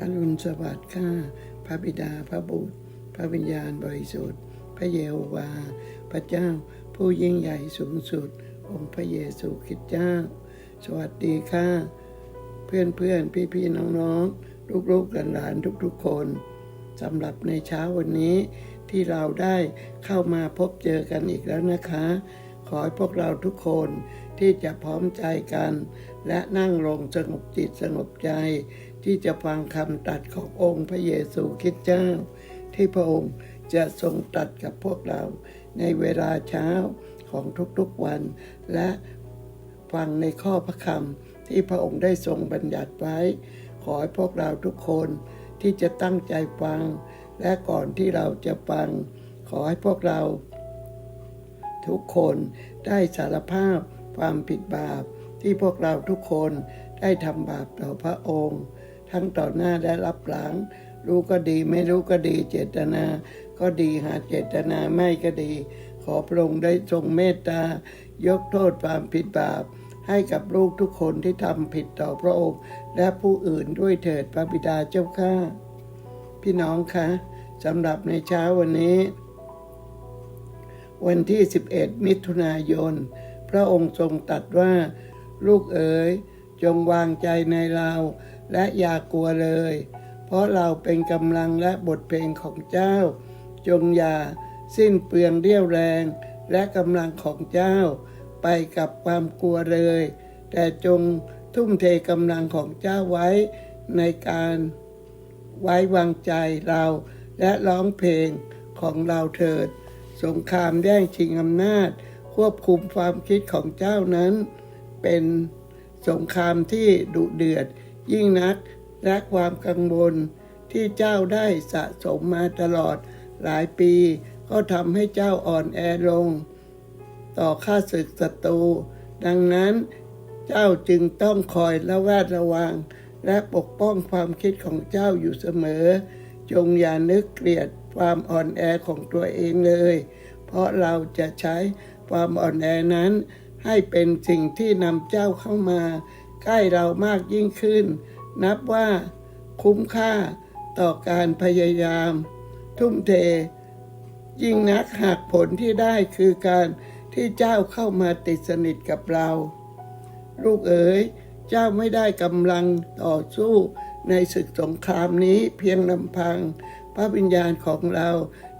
อรุณสวัสดิ์ข้าพระบิดาพระบุตร พระวิญญาณบริสุทธิ์ พระเยโฮวา พระเจ้า ผู้ยิ่งใหญ่สูงสุด องค์พระเยซูคริสต์เจ้า สวัสดีค่ะ เพื่อนเพื่อนพี่พี่ๆน้องๆลูกๆหลานๆทุกๆคนสำหรับในเช้าวันนี้ที่เราได้เข้ามาพบเจอกันอีกแล้วนะคะ ขอให้พวกเราทุกคน ที่จะพร้อมใจกัน และนั่งลงสงบจิตสงบใจ ที่จะฟังคำตัดขององค์พระเยซูคริสต์เจ้า ที่พระองค์จะทรงตัดกับพวกเรา ในเวลาเช้าของทุกๆวัน และฟังในข้อพระคำที่พระองค์ได้ทรงบัญญัติไว้ ขอให้พวกเราทุกคนที่จะตั้งใจฟัง และก่อนที่เราจะฟัง ขอให้พวกเรา ทุกคนได้สารภาพ ความผิดบาปที่พวกเราทุกคนได้ทำบาปต่อพระองค์ ทั้งต่อหน้าและรับหลัง รู้ก็ดีไม่รู้ก็ดีเจตนา ก็ดีหาเจตนาไม่ก็ดี ขอพระองค์ได้ทรงเมตตายกโทษความผิดบาป ให้กับลูกทุกคนที่ทำผิดต่อพระองค์ และผู้อื่นด้วยเถิดพระบิดาเจ้าข้าพี่น้องคะสำหรับในเช้าวันนี้ วันที่ 11 มิถุนายน พระองค์ทรงตรัสว่า ลูกเอ๋ยจงวางใจในเราและอย่ากลัวเลย เพราะเราเป็นกำลังและบทเพลงของเจ้า จงอย่าสิ้นเปลืองเรี่ยวแรง และกำลังของเจ้า ไปกับความกลัวเลย แต่จงทุ่มเทกำลังของเจ้าไว้ในการไว้วางใจเราและร้องเพลงของเราเถิด สงครามแย่งชิงอำนาจ ควบคุมความคิดของเจ้านั้น เป็นสงครามที่ดุเดือด ยิ่งนักและความกังวลที่เจ้าได้สะสมมาตลอดหลายปี ก็ทำให้เจ้าอ่อนแอลง ต่อข้าศึกศัตรู ดังนั้นเจ้าจึงต้องคอยระแวดระวัง และปกป้องความคิดของเจ้าอยู่เสมอ จงอย่านึกเกลียดความอ่อนแอของตัวเองเลย เพราะเราจะใช้ ความอ่อนแอนั้น ให้เป็นสิ่งที่นำเจ้าเข้ามา ใกล้เรามากยิ่งขึ้น นับว่าคุ้มค่าต่อการพยายาม ทุ่มเท ยิ่งนักหากผลที่ได้คือการที่เจ้าเข้ามาติดสนิทกับเรา ลูกเอ๋ยเจ้าไม่ได้กำลังต่อสู้ในศึกสงครามนี้เพียงลำพัง พระวิญญาณของเรา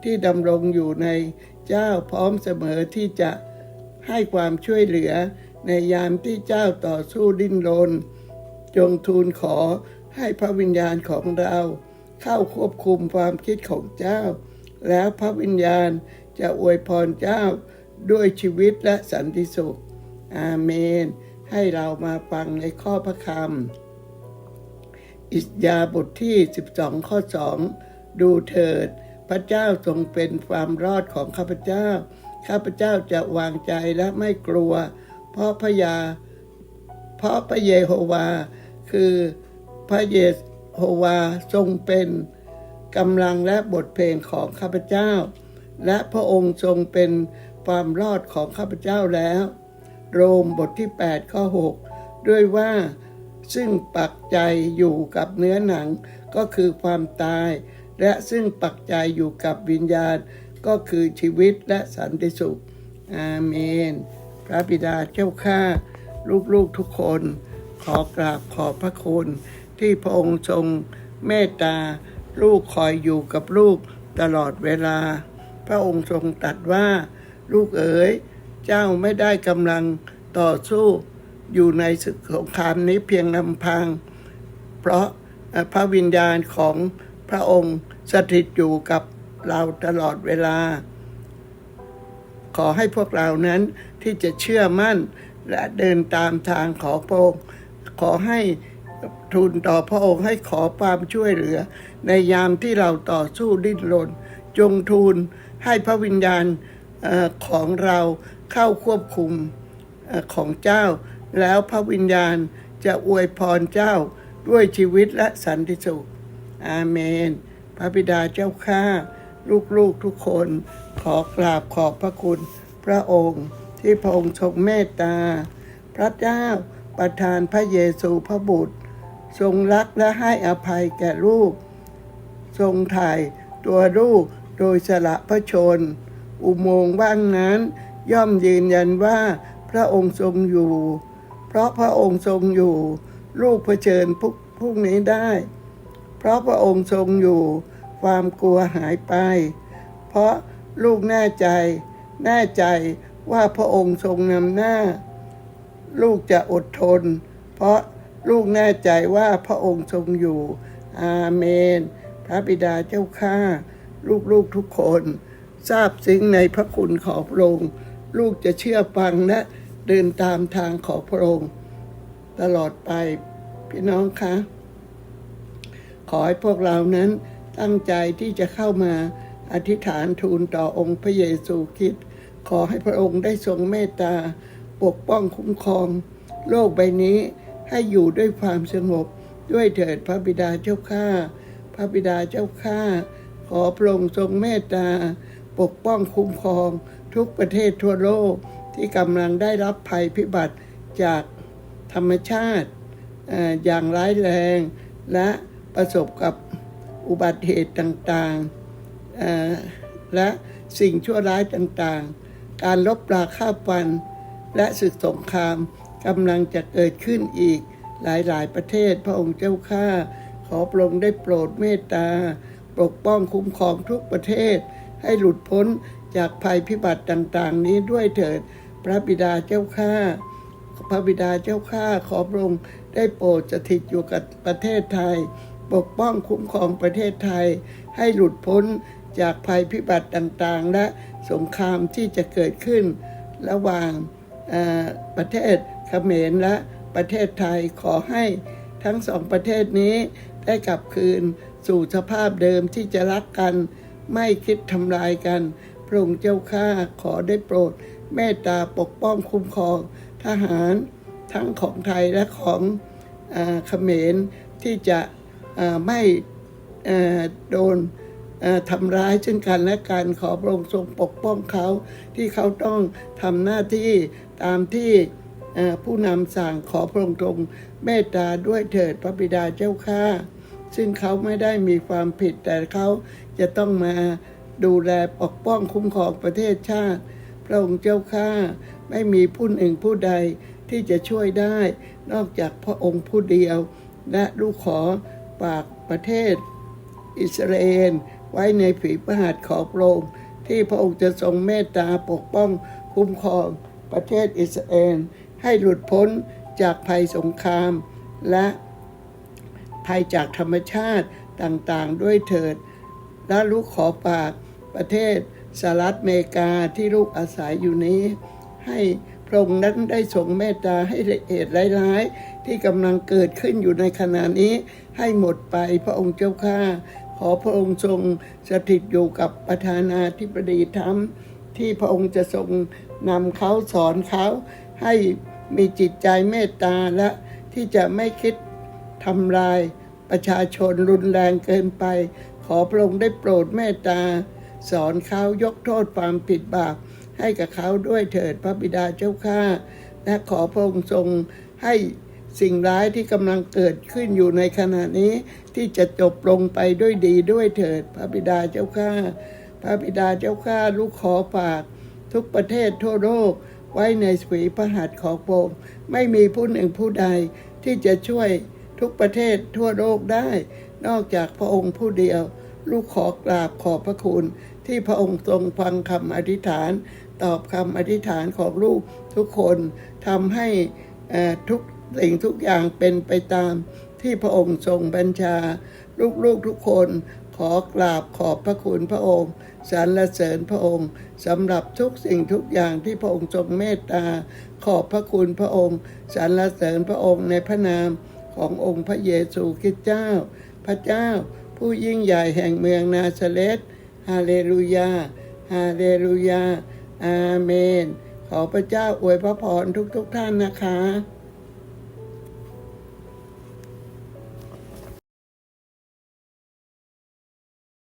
ที่ดำรงอยู่ใน เจ้าพร้อมเสมอที่จะให้ความช่วยเหลือในยามที่เจ้าต่อสู้ดิ้นรน จงทูลขอให้พระวิญญาณของเรา เข้าควบคุมความคิดของเจ้า แล้วพระวิญญาณจะอวยพรเจ้าด้วยชีวิตและสันติสุข อาเมน ให้เรามาฟังในข้อพระคำอิสยาบทที่ 12 ข้อ 2 ดูเถิด พระเจ้าทรงเป็นความรอดของข้าพเจ้า ข้าพเจ้าจะวางใจและไม่กลัว เพราะพระยา เพราะพระเยโฮวา คือพระเยโฮวาทรงเป็นกำลังและบทเพลงของข้าพเจ้า และพระองค์ทรงเป็นความรอดของข้าพเจ้าแล้ว โรมบทที่ 8 ข้อ 6 ด้วยว่าซึ่งปักใจอยู่กับเนื้อหนังก็คือความตาย และซึ่งปักใจอยู่กับวิญญาณก็คือชีวิตและสันติสุข อาเมน พระบิดาเจ้าข้าลูกๆทุกคน ขอกราบขอบพระคุณ ที่พระองค์ทรงเมตตา ลูกคอยอยู่กับลูกตลอดเวลา พระองค์ทรงตรัสว่า ลูกเอ๋ย เจ้าไม่ได้กำลังต่อสู้อยู่ในศึกสงครามนี้เพียงลำพัง เพราะพระวิญญาณของ พระองค์สถิตอยู่กับเราตลอดเวลา ขอให้พวกเรานั้นที่จะเชื่อมั่นและเดินตามทางของพระองค์ ขอให้ทูลต่อพระองค์ให้ขอความช่วยเหลือ ในยามที่เราต่อสู้ดิ้นรนจงทูลให้พระวิญญาณของเราเข้าควบคุมของเจ้า แล้วพระวิญญาณจะอวยพรเจ้าด้วยชีวิตและสันติสุข อาเมน พระบิดาเจ้าข้าลูกๆทุกคนขอกราบขอบพระคุณ พระองค์ที่พระองค์ทรงเมตตา พระเจ้าประทานพระเยซูพระบุตร ทรงรักและให้อภัยแก่ลูก ทรงถ่ายตัวลูกโดยสละพระชน อุโมงค์ว่างนั้นย่อมยืนยันว่าพระองค์ทรงอยู่ เพราะพระองค์ทรงอยู่ ลูกเผชิญพวกนี้ได้ เพราะพระองค์ทรงอยู่ ความกลัวหายไป เพราะลูกแน่ใจ แน่ใจว่าพระองค์ทรงนำหน้า ลูกจะอดทน เพราะลูกแน่ใจว่าพระองค์ทรงอยู่ อาเมน พระบิดาเจ้าข้าลูกๆทุกคนทราบซึ้งในพระคุณของพระองค์ลูกจะเชื่อฟังและเดินตามทางของพระองค์ตลอดไป พี่น้องคะ ขอให้พวกเรานั้นตั้งใจที่จะเข้ามาอธิษฐานทูลต่อองค์พระเยซูคริสต์ขอให้พระองค์ได้ทรงเมตตา ปกป้องคุ้มครอง โลกใบนี้ให้อยู่ด้วยความสงบด้วยเถิดพระบิดาเจ้าข้าพระบิดาเจ้าข้าขอพระองค์ทรงเมตตา ปกป้องคุ้มครอง ทุกประเทศทั่วโลกที่กำลังได้รับภัยพิบัติจากธรรมชาติอย่างร้ายแรงและ ประสบกับอุบัติเหตุต่างๆ และสิ่งชั่วร้ายต่างๆ การลบราค่าฟัน และศึกสงครามกำลังจะเกิดขึ้นอีกหลายๆ ประเทศพระองค์เจ้าข้าขอพระองค์ได้โปรดเมตตา ปกป้องคุ้มครองทุกประเทศ ให้หลุดพ้นจากภัยพิบัติต่างๆ นี้ด้วยเถิด พระบิดาเจ้าข้าพระบิดาเจ้าข้าขอพระองค์ได้โปรดสถิตอยู่กับประเทศไทย ปกป้องคุ้มครองประเทศไทย ให้หลุดพ้นจากภัยพิบัติต่างๆ และสงครามที่จะเกิดขึ้น ระหว่างประเทศเขมรและประเทศไทยขอให้ทั้งสองประเทศนี้ได้กลับคืนสู่สภาพเดิมที่จะรักกัน ไม่คิดทำลายกันพระองค์เจ้าข้าขอได้โปรด เมตตาปกป้องคุ้มครองทหารทั้งของไทยและของอาเขมรที่จะ ไม่โดนอ่าทำร้ายซึ่งกันและกันขอพระองค์ทรงปกป้องเขา ที่เขาต้องทำหน้าที่ตามที่ผู้นำสั่งขอพระองค์ทรงเมตตาด้วยเถิดพระบิดาเจ้าข้าซึ่งเขาไม่ได้มีความผิดแต่เขาจะต้องมาดูแลปกป้องคุ้มครองประเทศชาติ พระองค์เจ้าข้าไม่มีผู้หนึ่งผู้ใดที่จะช่วยได้ นอกจากพระองค์ผู้เดียว และลูกขอ ฝากประเทศอิสราเอลไว้ในฝีพระหัตถ์ของพระองค์ที่พระองค์จะทรงเมตตาปกป้องคุ้มครองประเทศอิสราเอลให้หลุดพ้นจากภัยสงคราม และภัยจากธรรมชาติต่างๆ ด้วยเถิด และลูกขอฝากประเทศสหรัฐอเมริกาที่ลูกอาศัยอยู่นี้ ให้พระองค์นั้นได้ทรงเมตตาให้ละเหตุร้าย ที่กำลังเกิดขึ้นอยู่ในขณะนี้ให้หมดไปพระองค์เจ้าข้าขอพระองค์ทรงสถิตอยู่กับประธานาธิบดีทรัมที่พระองค์จะทรงนำเขาสอนเขาให้มีจิตใจเมตตาและที่จะไม่คิดทำลายประชาชนรุนแรงเกินไป ขอพระองค์ได้โปรดเมตตา สอนเขายกโทษความผิดบาปให้กับเขาด้วยเถิดพระบิดาเจ้าข้าและขอพระองค์ทรงให้ สิ่งร้ายที่กำลังเกิดขึ้นอยู่ในขณะนี้ ที่จะจบลงไปด้วยดีด้วยเถิด พระบิดาเจ้าข้าพระบิดาเจ้าข้าลูกขอฝาก ทุกประเทศทั่วโลกไว้ในสีพระหัตถ์ของพระองค์ไม่มีผู้หนึ่งผู้ใดที่จะช่วยทุกประเทศทั่วโลกได้ นอกจากพระองค์ผู้เดียว ลูกขอกราบขอบพระคุณ ที่พระองค์ทรงฟังคำอธิษฐาน ตอบคำอธิษฐานของลูกทุกคนทำให้ทุก สิ่งทุกอย่างเป็นไปตามที่พระองค์ทรงบัญชา ลูกๆทุกคนขอกราบขอบพระคุณพระองค์สรรเสริญพระองค์สำหรับทุกสิ่งทุกอย่างที่พระองค์ทรงเมตตา ขอบพระคุณพระองค์สรรเสริญพระองค์ในพระนามขององค์พระเยซูคริสต์เจ้า พระเจ้า ผู้ยิ่งใหญ่แห่งเมืองนาซาเรตฮาเลลูยาฮาเลลูยาอาเมน ขอพระเจ้าอวยพระพรทุกๆทท่านนะคะ